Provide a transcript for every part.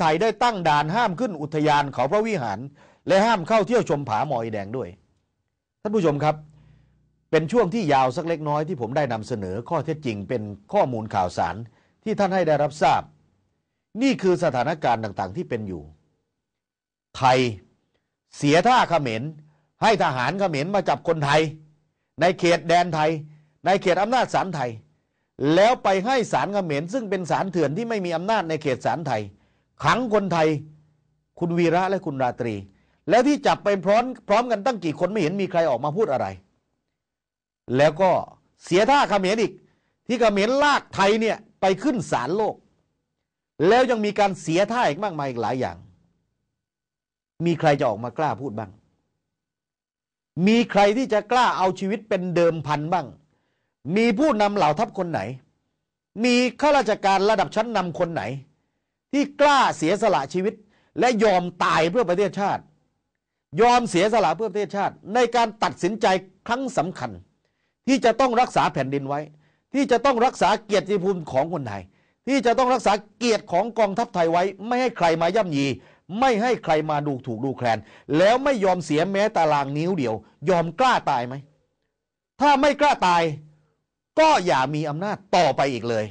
ไทยได้ตั้งด่านห้ามขึ้นอุทยานเขาพระวิหาร และห้ามเข้าเที่ยวชมผาหมอยแดงด้วย ท่านผู้ชมครับ เป็นช่วงที่ยาวสักเล็กน้อยที่ผมได้นำเสนอข้อเท็จจริงเป็นข้อมูลข่าวสารที่ท่านให้ได้รับทราบ นี่คือสถานการณ์ต่างๆ ที่เป็นอยู่ ไทยเสียท่าเขมรให้ทหารเขมรมาจับคนไทย ในเขตแดนไทย ในเขตอำนาจศาลไทย แล้วไปให้ศาลเขมรซึ่งเป็นศาลเถื่อนที่ไม่มีอำนาจในเขตศาลไทย ขังคนไทย คุณวีระและคุณราตรี แล้วที่จับไปพร้อมพร้อมกันตั้งกี่คนไม่เห็นมีใครออกมาพูดอะไร แล้วก็เสียท่าเขมรอีก ที่เขมรลากไทยเนี่ยไปขึ้นศาลโลก แล้วยังมีการเสียท่าอีกมากมายอีกหลายอย่าง มีใครจะออกมากล้าพูดบ้าง มีใครที่จะกล้าเอาชีวิตเป็นเดิมพันบ้าง มีผู้นำเหล่าทัพคนไหน มีข้าราชการระดับชั้นนำคนไหน ที่กล้าเสียสละชีวิต และยอมตายเพื่อประเทศชาติ ยอมเสียสละเพื่อประเทศชาติ ในการตัดสินใจครั้งสำคัญ ที่จะต้องรักษาแผ่นดินไว้ ที่จะต้องรักษาเกียรติภูมิของคนไทย ที่จะต้องรักษาเกียรติของกองทัพไทยไว้ ไม่ให้ใครมาย่ำยี ไม่ให้ใครมาดูถูกดูแคลน แล้วไม่ยอมเสียแม้ตารางนิ้วเดียว ยอมกล้าตายไหมถ้าไม่กล้าตายก็อย่ามีอำนาจต่อไปอีกเลย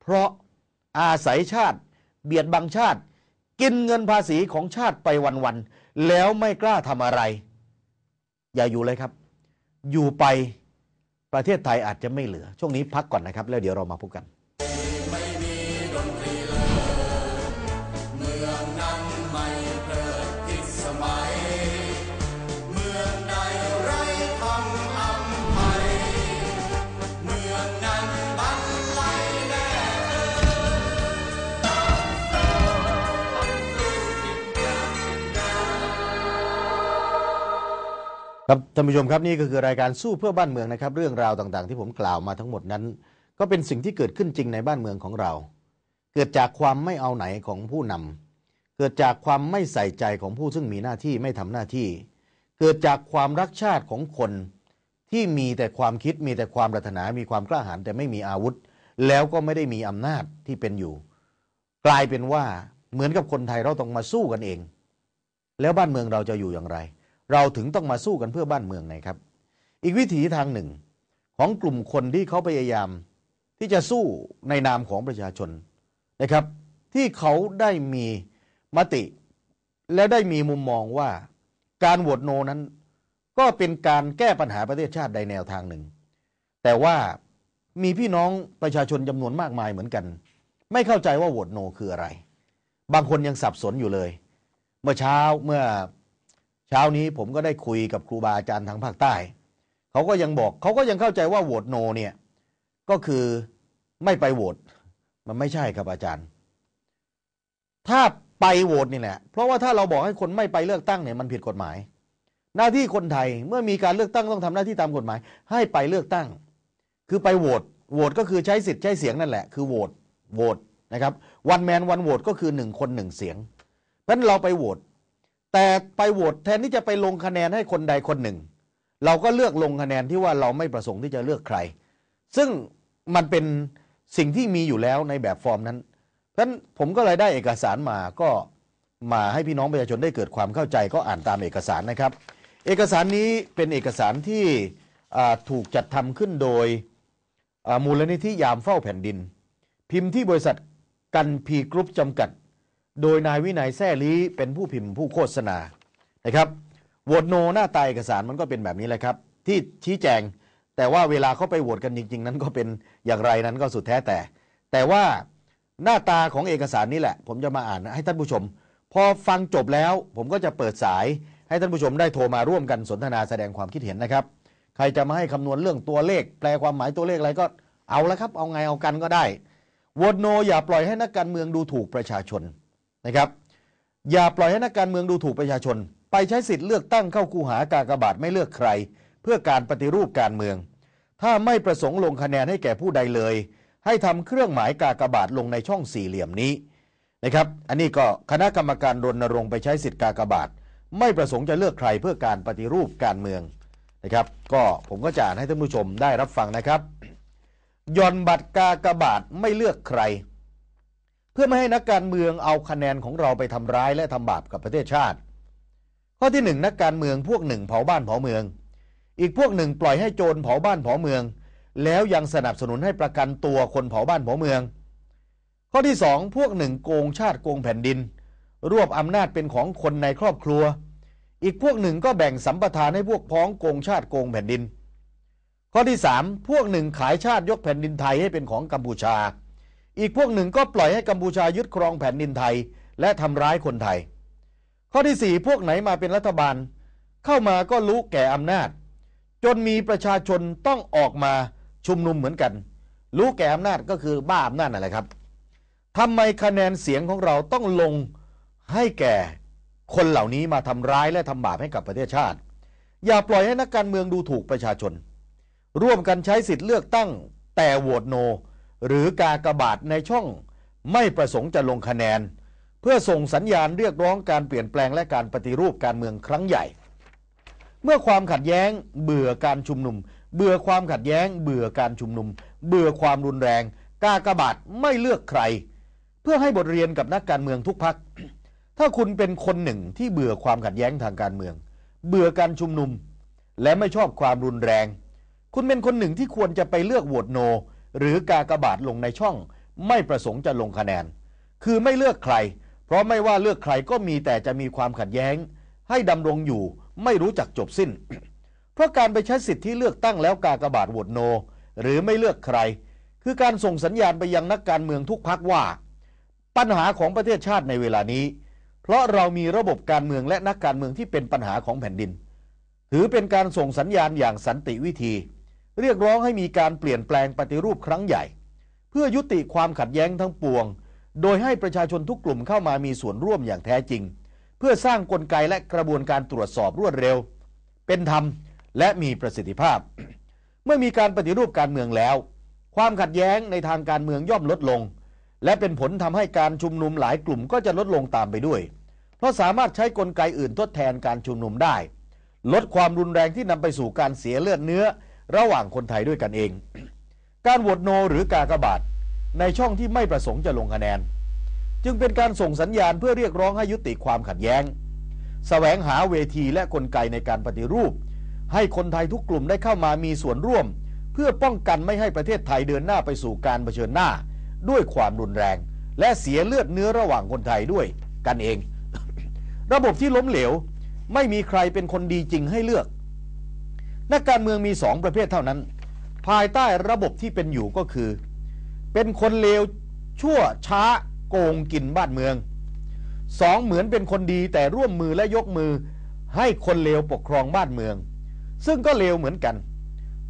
เพราะอาศัยชาติ เบียดบังชาติ กินเงินภาษีของชาติไปวันๆแล้วไม่กล้าทำอะไร อย่าอยู่เลยครับ อยู่ไปประเทศไทยอาจจะไม่เหลือ ช่วงนี้พักก่อนนะครับ แล้วเดี๋ยวเรามาพบกัน ครับท่านผู้ชมครับนี่ก็คือรายการสู้เพื่อบ้านเมืองนะครับ เรื่องราวต่างๆ ที่ผมกล่าวมาทั้งหมดนั้น ก็เป็นสิ่งที่เกิดขึ้นจริงในบ้านเมืองของเรา เกิดจากความไม่เอาไหนของผู้นำเกิดจากความไม่ใส่ใจของผู้ซึ่งมีหน้าที่ไม่ทำหน้าที่ เกิดจากความรักชาติของคนที่มีแต่ความคิดมีแต่ความปรารถนา มีความกล้าหาญแต่ไม่มีอาวุธ แล้วก็ไม่ได้มีอำนาจที่เป็นอยู่ กลายเป็นว่าเหมือนกับคนไทยเราต้องมาสู้กันเอง แล้วบ้านเมืองเราจะอยู่อย่างไร เราถึงต้องมาสู้กันเพื่อบ้านเมืองไงครับ อีกวิถีทางหนึ่ง ของกลุ่มคนที่เขาพยายาม ที่จะสู้ในนามของประชาชนนะครับ ที่เขาได้มีมติ และได้มีมุมมองว่า การโหวตโนนั้น ก็เป็นการแก้ปัญหาประเทศชาติใดแนวทางหนึ่ง แต่ว่ามีพี่น้องประชาชนจำนวนมากมายเหมือนกัน ไม่เข้าใจว่าโหวตโนคืออะไร บางคนยังสับสนอยู่เลย เมื่อเช้าเมื่อ เช้านี้ผมก็ได้คุยกับครูบาอาจารย์ทางภาคใต้ เขาก็ยังบอกเขาก็ยังเข้าใจว่าโหวตโนเนี่ยก็คือไม่ไปโหวตมันไม่ใช่ครับอาจารย์ ถ้าไปโหวตนี่แหละเพราะว่าถ้าเราบอกให้คนไม่ไปเลือกตั้งเนี่ยมันผิดกฎหมาย หน้าที่คนไทยเมื่อมีการเลือกตั้งต้องทำหน้าที่ตามกฎหมาย ให้ไปเลือกตั้ง คือไปโหวตโหวตก็คือใช้สิทธิ์ใช้เสียงนั่นแหละคือโหวตโหวตนะครับวันแมนวันโหวตก็คือหนึ่งคนหนึ่งเสียงเพราะฉะนั้นเราไปโหวต แต่ไปโหวตแทนที่จะไปลงคะแนนให้คนใดคนหนึ่ง เราก็เลือกลงคะแนนที่ว่าเราไม่ประสงค์ที่จะเลือกใคร ซึ่งมันเป็นสิ่งที่มีอยู่แล้วในแบบฟอร์มนั้นเพราะฉะนั้นผมก็เลยได้เอกสารมาก็มาให้พี่น้องประชาชนได้เกิดความเข้าใจก็อ่านตามเอกสารนะครับ เอกสารนี้เป็นเอกสารที่ถูกจัดทำขึ้นโดยมูลนิธิยามเฝ้าแผ่นดิน พิมพ์ที่บริษัทกันพีกรุ๊ปจำกัด โดยนายวินัยแซ่ลีเป็นผู้พิมพ์ผู้โฆษณานะครับโหวตโนหน้าตาเอกสารมันก็เป็นแบบนี้แหละครับ ที่ชี้แจง แต่ว่าเวลาเขาไปโหวตกันจริง ๆ นั้นก็เป็นอย่างไรนั้นก็สุดแท้แต่ แต่ว่าหน้าตาของเอกสารนี้แหละ ผมจะมาอ่านให้ท่านผู้ชม พอฟังจบแล้ว ผมก็จะเปิดสาย ให้ท่านผู้ชมได้โทรมาร่วมกันสนทนาแสดงความคิดเห็นนะครับ ใครจะมาให้คำนวณเรื่องตัวเลข แปลความหมายตัวเลขอะไรก็เอาละครับ เอาไงเอากันก็ได้โหวตโน อย่าปล่อยให้นักการเมืองดูถูกประชาชน นะครับอย่าปล่อยให้นักการเมืองดูถูกประชาชน ไปใช้สิทธิ์เลือกตั้งเข้าคูหากากบาทไม่เลือกใคร เพื่อการปฏิรูปการเมือง ถ้าไม่ประสงค์ลงคะแนนให้แก่ผู้ใดเลย ให้ทำเครื่องหมายกากบาทลงในช่องสี่เหลี่ยมนี้นะครับอันนี้ก็คณะกรรมการรณรงค์ไปใช้สิทธิ์กากบาท ไม่ประสงค์จะเลือกใครเพื่อการปฏิรูปการเมืองนะครับ ก็ผมก็จะอ่านให้ท่านผู้ชมได้รับฟังนะครับย่อนบัตรกากบาทไม่เลือกใคร พื่อไม่ให้นักการเมืองเอาคะแนนของเราไปทำร้ายและทำบาปกับประเทศชาติ ข้อที่หนึ่งนักการเมืองพวกหนึ่งเผาบ้านเผาเมือง อีกพวกหนึ่งปล่อยให้โจรเผาบ้านเผาเมือง แล้วยังสนับสนุนให้ประกันตัวคนเผาบ้านเผาเมือง ข้อที่สองพวกหนึ่งโกงชาติโกงแผ่นดิน รวบอำนาจเป็นของคนในครอบครัว อีกพวกหนึ่งก็แบ่งสัมปทานให้พวกพ้องโกงชาติโกงแผ่นดิน ข้อที่สามพวกหนึ่งขายชาติยกแผ่นดินไทยให้เป็นของกัมพูชา อีกพวกหนึ่งก็ปล่อยให้กัมพูชายึดครองแผ่นดินไทย และทำร้ายคนไทย ข้อที่สี่พวกไหนมาเป็นรัฐบาล เข้ามาก็รู้แก่อำนาจ จนมีประชาชนต้องออกมาชุมนุมเหมือนกัน รู้แก่อำนาจก็คือบ้าอำนาจนั่นแหละครับทำไมคะแนนเสียงของเราต้องลงให้แก่คนเหล่านี้มาทำร้ายและทำบาปให้กับประเทศชาติ อย่าปล่อยให้นักการเมืองดูถูกประชาชน ร่วมกันใช้สิทธิ์เลือกตั้งแต่โหวตโน หรือกากบาทในช่องไม่ประสงค์จะลงคะแนน เพื่อส่งสัญญาณเรียกร้องการเปลี่ยนแปลงและการปฏิรูปการเมืองครั้งใหญ่ เมื่อความขัดแย้งเบื่อการชุมนุม เบื่อความขัดแย้ง เบื่อการชุมนุม เบื่อความรุนแรง กากบาทไม่เลือกใคร เพื่อให้บทเรียนกับนักการเมืองทุกพักถ้าคุณเป็นคนหนึ่งที่เบื่อความขัดแย้งทางการเมือง เบื่อการชุมนุม และไม่ชอบความรุนแรง คุณเป็นคนหนึ่งที่ควรจะไปเลือกโหวตโน หรือกากบาทลงในช่อง ไม่ประสงค์จะลงคะแนน คือไม่เลือกใคร เพราะไม่ว่าเลือกใครก็มีแต่จะมีความขัดแย้ง ให้ดำรงอยู่ไม่รู้จักจบสิ้น เพราะการไปใช้สิทธิเลือกตั้งแล้วกากบาทโหวตโน หรือไม่เลือกใคร คือการส่งสัญญาณไปยังนักการเมืองทุกพักว่า ปัญหาของประเทศชาติในเวลานี้ เพราะเรามีระบบการเมืองและนักการเมืองที่เป็นปัญหาของแผ่นดิน ถือเป็นการส่งสัญญาณอย่างสันติวิธี เรียกร้องให้มีการเปลี่ยนแปลงปฏิรูปครั้งใหญ่ เพื่อยุติความขัดแย้งทั้งปวง โดยให้ประชาชนทุกกลุ่มเข้ามามีส่วนร่วมอย่างแท้จริง เพื่อสร้างกลไกและกระบวนการตรวจสอบรวดเร็ว เป็นธรรมและมีประสิทธิภาพ เมื่อมีการปฏิรูปการเมืองแล้ว ความขัดแย้งในทางการเมืองย่อมลดลง และเป็นผลทำให้การชุมนุมหลายกลุ่มก็จะลดลงตามไปด้วย เพราะสามารถใช้กลไกอื่นทดแทนการชุมนุมได้ ลดความรุนแรงที่นำไปสู่การเสียเลือดเนื้อ ระหว่างคนไทยด้วยกันเอง การโหวตโนหรือกากบาทในช่องที่ไม่ประสงค์จะลงคะแนน จึงเป็นการส่งสัญญาณเพื่อเรียกร้องให้ยุติความขัดแย้งสแสวงหาเวทีและกลไกในการปฏิรูป ให้คนไทยทุกกลุ่มได้เข้ามามีส่วนร่วม เพื่อป้องกันไม่ให้ประเทศไทยเดินหน้าไปสู่การเผชิญหน้า ด้วยความรุนแรง และเสียเลือดเนื้อระหว่างคนไทยด้วยกันเอง ระบบที่ล้มเหลว ไม่มีใครเป็นคนดีจริงให้เลือก นักการเมืองมีสองประเภทเท่านั้น ภายใต้ระบบที่เป็นอยู่ก็คือ เป็นคนเลวชั่วช้าโกงกินบ้านเมืองสองเหมือนเป็นคนดีแต่ร่วมมือและยกมือให้คนเลวปกครองบ้านเมือง ซึ่งก็เลวเหมือนกัน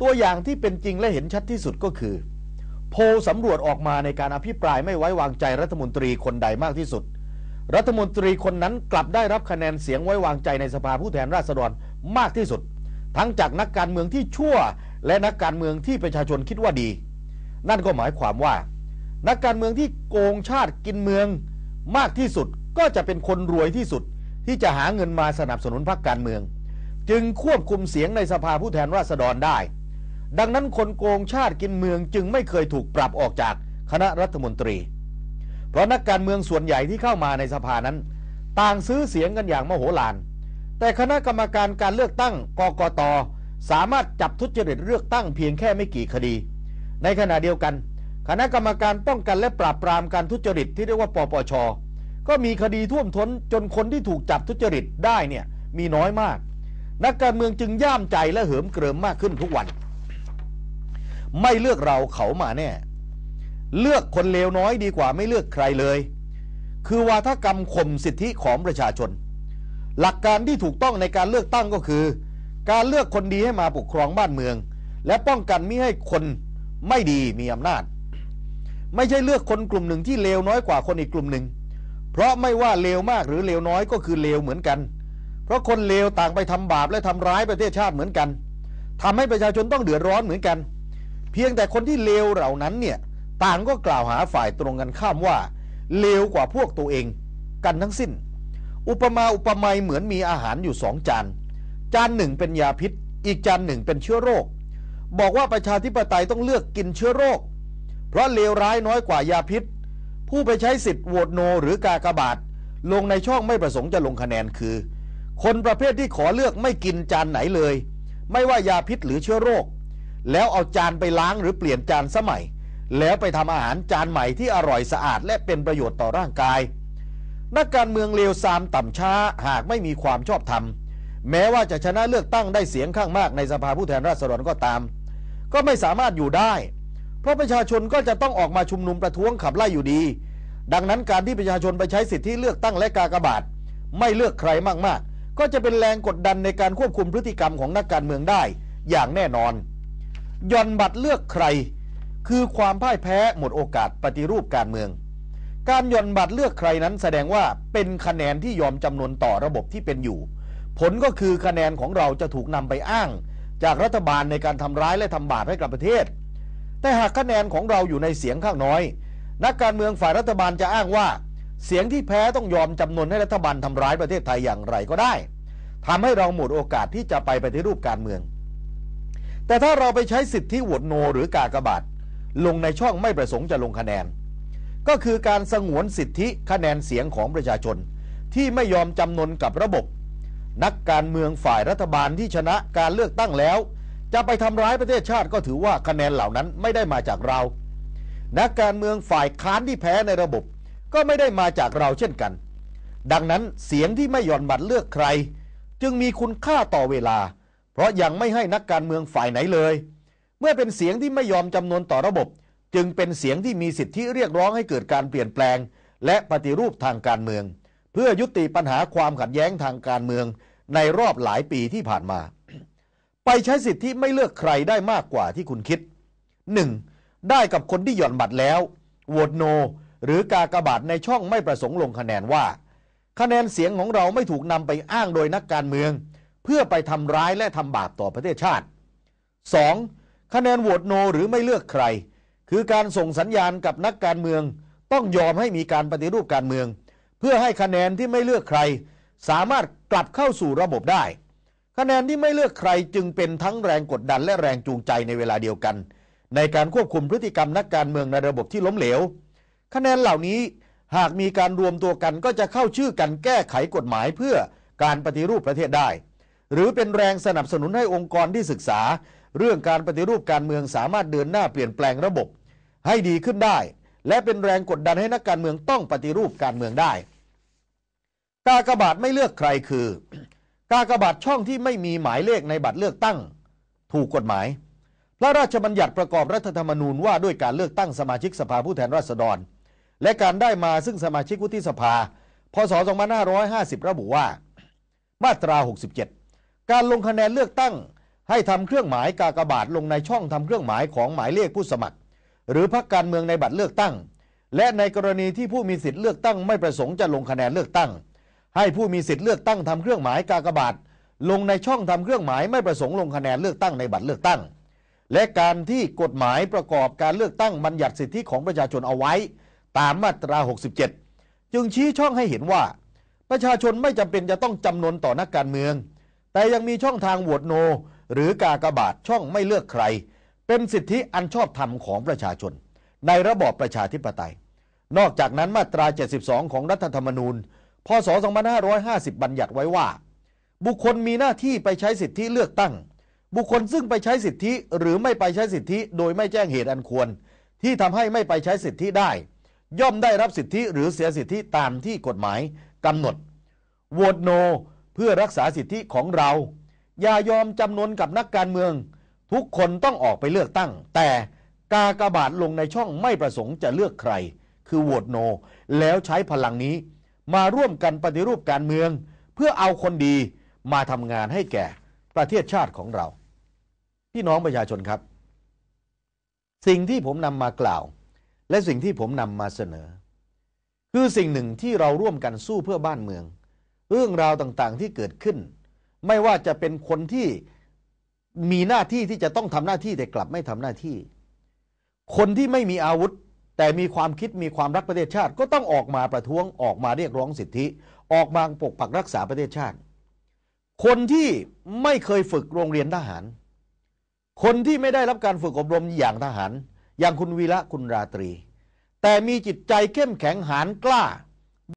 ตัวอย่างที่เป็นจริงและเห็นชัดที่สุดก็คือ โพสำรวจออกมาในการอภิปรายไม่ไว้วางใจรัฐมนตรีคนใดมากที่สุด รัฐมนตรีคนนั้นกลับได้รับคะแนนเสียงไว้วางใจในสภาผู้แทนราษฎรมากที่สุด ทั้งจากนักการเมืองที่ชั่ว และนักการเมืองที่ประชาชนคิดว่าดี นั่นก็หมายความว่า นักการเมืองที่โกงชาติกินเมืองมากที่สุดก็จะเป็นคนรวยที่สุดที่จะหาเงินมาสนับสนุนพรรคการเมือง จึงควบคุมเสียงในสภาผู้แทนราษฎรได้ ดังนั้นคนโกงชาติกินเมืองจึงไม่เคยถูกปรับออกจากคณะรัฐมนตรี เพราะนักการเมืองส่วนใหญ่ที่เข้ามาในสภานั้น ต่างซื้อเสียงกันอย่างมโหฬาร แต่คณะกรรมการการเลือกตั้งกกต สามารถจับทุจริตเลือกตั้งเพียงแค่ไม่กี่คดี ในขณะเดียวกัน คณะกรรมการป้องกันและปราบปรามการทุจริตที่เรียกว่าปปช ก็มีคดีท่วมท้นจนคนที่ถูกจับทุจริตได้เนี่ยมีน้อยมาก นักการเมืองจึงย่ามใจและเหิมเกริมมากขึ้นทุกวัน ไม่เลือกเราเขามาแน่ เลือกคนเลวน้อยดีกว่าไม่เลือกใครเลย คือวาทกรรมข่มสิทธิของประชาชน หลักการที่ถูกต้องในการเลือกตั้งก็คือ การเลือกคนดีให้มาปกครองบ้านเมือง และป้องกันไม่ให้คนไม่ดีมีอำนาจ ไม่ใช่เลือกคนกลุ่มหนึ่งที่เลวน้อยกว่าคนอีกกลุ่มหนึ่ง เพราะไม่ว่าเลวมากหรือเลวน้อยก็คือเลวเหมือนกัน เพราะคนเลวต่างไปทำบาปและทำร้ายประเทศชาติเหมือนกันทำให้ประชาชนต้องเดือดร้อนเหมือนกัน เพียงแต่คนที่เลวเหล่านั้นเนี่ยต่างก็กล่าวหาฝ่ายตรงกันข้ามว่าเลวกว่าพวกตัวเองกันทั้งสิ้น อุปมาอุปไมยเหมือนมีอาหารอยู่สองจาน จานหนึ่งเป็นยาพิษ อีกจานหนึ่งเป็นเชื้อโรค บอกว่าประชาธิปไตยต้องเลือกกินเชื้อโรค เพราะเลวร้ายน้อยกว่ายาพิษ ผู้ไปใช้สิทธิ์โหวตโนหรือกากบาท ลงในช่องไม่ประสงค์จะลงคะแนนคือ คนประเภทที่ขอเลือกไม่กินจานไหนเลย ไม่ว่ายาพิษหรือเชื้อโรค แล้วเอาจานไปล้างหรือเปลี่ยนจานสมัย แล้วไปทำอาหารจานใหม่ที่อร่อยสะอาดและเป็นประโยชน์ต่อร่างกาย นักการเมืองเลวซามต่ำช้าหากไม่มีความชอบธรรม แม้ว่าจะชนะเลือกตั้งได้เสียงข้างมากในสภาผู้แทนราษฎรก็ตาม ก็ไม่สามารถอยู่ได้ เพราะประชาชนก็จะต้องออกมาชุมนุมประท้วงขับไล่อยู่ดี ดังนั้นการที่ประชาชนไปใช้สิทธิเลือกตั้งและกากบาท ไม่เลือกใครมากๆ ก็จะเป็นแรงกดดันในการควบคุมพฤติกรรมของนักการเมืองได้ อย่างแน่นอนย่อนบัตรเลือกใคร คือความพ่ายแพ้หมดโอกาสปฏิรูปการเมือง การย่อนบัตรเลือกใครนั้นแสดงว่าเป็นคะแนนที่ยอมจำนวนต่อระบบที่เป็นอยู่ ผลก็คือคะแนนของเราจะถูกนำไปอ้าง จากรัฐบาลในการทำร้ายและทำบาปให้กับประเทศ แต่หากคะแนนของเราอยู่ในเสียงข้างน้อย นักการเมืองฝ่ายรัฐบาลจะอ้างว่า เสียงที่แพ้ต้องยอมจำนวนให้รัฐบาลทำร้ายประเทศไทยอย่างไรก็ได้ทำให้เราหมดโอกาสที่จะไปปฏิรูปการเมือง แต่ถ้าเราไปใช้สิทธิโหวตโน หรือกากบาทลงในช่องไม่ประสงค์จะลงคะแนน ก็คือการสงวนสิทธิคะแนนเสียงของประชาชน ที่ไม่ยอมจำนนกับระบบ นักการเมืองฝ่ายรัฐบาลที่ชนะการเลือกตั้งแล้ว จะไปทำร้ายประเทศชาติก็ถือว่าคะแนนเหล่านั้นไม่ได้มาจากเรา นักการเมืองฝ่ายค้านที่แพ้ในระบบ ก็ไม่ได้มาจากเราเช่นกัน ดังนั้นเสียงที่ไม่หย่อนบัตรเลือกใคร จึงมีคุณค่าต่อเวลา เพราะยังไม่ให้นักการเมืองฝ่ายไหนเลย เมื่อเป็นเสียงที่ไม่ยอมจำนวนต่อระบบ จึงเป็นเสียงที่มีสิทธิเรียกร้องให้เกิดการเปลี่ยนแปลง และปฏิรูปทางการเมือง เพื่อยุติปัญหาความขัดแย้งทางการเมืองในรอบหลายปีที่ผ่านมา ไปใช้สิทธิไม่เลือกใครได้มากกว่าที่คุณคิด 1. ได้กับคนที่หย่อนบัตรแล้วโหวตโน หรือกากบาทในช่องไม่ประสงค์ลงคะแนนว่า คะแนนเสียงของเราไม่ถูกนำไปอ้างโดยนักการเมือง เพื่อไปทำร้ายและทำบาปต่อประเทศชาติ 2. คะแนนโหวตโนหรือไม่เลือกใคร คือการส่งสัญญาณกับนักการเมือง ต้องยอมให้มีการปฏิรูปการเมือง เพื่อให้คะแนนที่ไม่เลือกใคร สามารถกลับเข้าสู่ระบบได้ คะแนนที่ไม่เลือกใครจึงเป็นทั้งแรงกดดันและแรงจูงใจในเวลาเดียวกัน ในการควบคุมพฤติกรรมนักการเมืองในระบบที่ล้มเหลว คะแนนเหล่านี้หากมีการรวมตัวกันก็จะเข้าชื่อกันแก้ไขกฎหมายเพื่อการปฏิรูปประเทศได้ หรือเป็นแรงสนับสนุนให้องค์กรที่ศึกษา เรื่องการปฏิรูปการเมืองสามารถเดินหน้าเปลี่ยนแปลงระบบ ให้ดีขึ้นได้ และเป็นแรงกดดันให้นักการเมืองต้องปฏิรูปการเมืองได้ กากบาทไม่เลือกใครคือ กากบาทช่องที่ไม่มีหมายเลขในบัตรเลือกตั้ง ถูกกฎหมาย พระราชบัญญัติประกอบรัฐธรรมนูญว่าด้วยการเลือกตั้งสมาชิกสภาผู้แทนราษฎร และการได้มาซึ่งสมาชิกวุฒิสภา พศ 2550 ระบุว่า มาตรา 67 การลงคะแนนเลือกตั้ง ให้ทำเครื่องหมายกากบาทลงในช่องทำเครื่องหมายของหมายเลขผู้สมัคร หรือพรรคการเมืองในบัตรเลือกตั้ง และในกรณีที่ผู้มีสิทธิ์เลือกตั้งไม่ประสงค์จะลงคะแนนเลือกตั้ง ให้ผู้มีสิทธิ์เลือกตั้งทำเครื่องหมายกากบาทลงในช่องทำเครื่องหมายไม่ประสงค์ลงคะแนนเลือกตั้งในบัตรเลือกตั้ง และการที่กฎหมายประกอบการเลือกตั้งบัญญัติสิทธิของประชาชนเอาไว้ ตามมาตรา 67 จึงชี้ช่องให้เห็นว่า ประชาชนไม่จำเป็นจะต้องจำนนต่อนักการเมือง แต่ยังมีช่องทางโหวตโน หรือกากบาทช่องไม่เลือกใคร เป็นสิทธิอันชอบธรรมของประชาชน ในระบอบประชาธิปไตย นอกจากนั้นมาตรา 72 ของรัฐธรรมนูญ พศ 2550 บัญญัติไว้ว่า บุคคลมีหน้าที่ไปใช้สิทธิเลือกตั้ง บุคคลซึ่งไปใช้สิทธิหรือไม่ไปใช้สิทธิโดยไม่แจ้งเหตุอันควร ที่ทำให้ไม่ไปใช้สิทธิได้ ย่อมได้รับสิทธิหรือเสียสิทธิตามที่กฎหมายกำหนดโหวตโน เพื่อรักษาสิทธิของเรา อย่ายอมจำนนกับนักการเมือง ทุกคนต้องออกไปเลือกตั้ง แต่กากบาทลงในช่องไม่ประสงค์จะเลือกใคร คือโหวตโน แล้วใช้พลังนี้ มาร่วมกันปฏิรูปการเมือง เพื่อเอาคนดีมาทำงานให้แก่ประเทศชาติของเรา พี่น้องประชาชนครับ สิ่งที่ผมนำมากล่าว และสิ่งที่ผมนำมาเสนอ คือสิ่งหนึ่งที่เราร่วมกันสู้เพื่อบ้านเมือง เรื่องราวต่างๆที่เกิดขึ้น ไม่ว่าจะเป็นคนที่มีหน้าที่ที่จะต้องทำหน้าที่แต่กลับไม่ทำหน้าที่ คนที่ไม่มีอาวุธ แต่มีความคิดมีความรักประเทศชาติ ก็ต้องออกมาประท้วงออกมาเรียกร้องสิทธิ ออกมาปกปักรักษาประเทศชาติ คนที่ไม่เคยฝึกโรงเรียนทหาร คนที่ไม่ได้รับการฝึกอบรมอย่างทหาร อย่างคุณวีระคุณราตรี แต่มีจิตใจเข้มแข็งหานกล้า